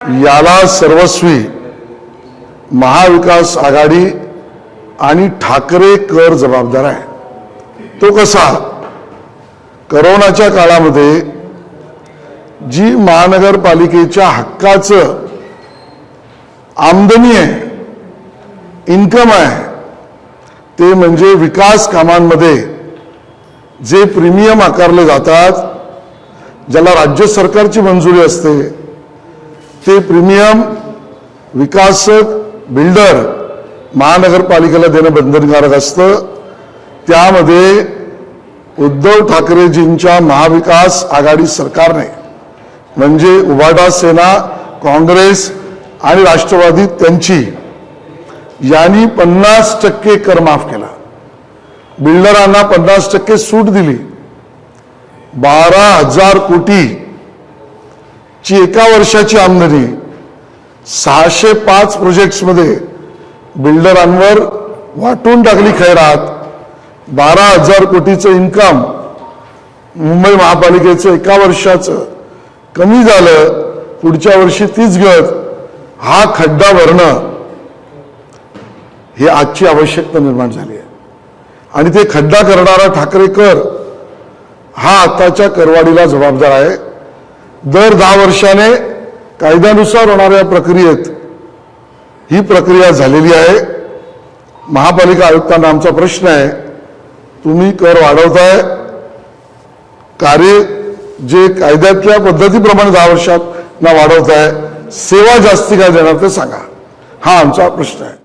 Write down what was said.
याला सर्वस्वी महाविकास आघाडी आणि ठाकरे कर जबाबदार आहे. तो कसा? करोनाच्या काळामध्ये जी महानगरपालिकेच्या हक्काचं आमदनी आहे इन्कम आहे ते म्हणजे विकास कामांमध्ये जे प्रीमियम आकारले जातात ज्याला राज्य सरकारची मंजुरी असते ते प्रीमियम विकासक बिल्डर महानगरपालिकेला देणं बंधनकारक असतं. त्यामध्ये उद्धव ठाकरेजींच्या महाविकास आघाडी सरकारने म्हणजे उभाडा सेना काँग्रेस आणि राष्ट्रवादी त्यांची यांनी पन्नास टक्के कर माफ केला. बिल्डरांना पन्नास टक्के सूट दिली. बारा हजार कोटी ची एका वर्षाची आमदनी. सहाशे पाच प्रोजेक्ट्समध्ये बिल्डरांवर वाटून टाकली खैरात. बारा हजार कोटीचं इन्कम मुंबई महापालिकेचं एका वर्षाचं. कमी झालं पुढच्या वर्षी तीच गत हा खड्डा भरणं. हे आजची आवश्यकता निर्माण झाली आहे. आणि ते खड्डा करणारा ठाकरेकर हा आताच्या करवाडीला जबाबदार आहे. दर दहा वर्षाने कायद्यानुसार होणाऱ्या प्रक्रियेत ही प्रक्रिया झालेली आहे. महापालिका आयुक्तांना आमचा प्रश्न आहे तुम्ही कर वाढवताय. कार्य जे कायद्यातल्या पद्धतीप्रमाणे दहा वर्षात ना वाढवताय सेवा जास्ती काय देणार ते सांगा. हा आमचा प्रश्न आहे.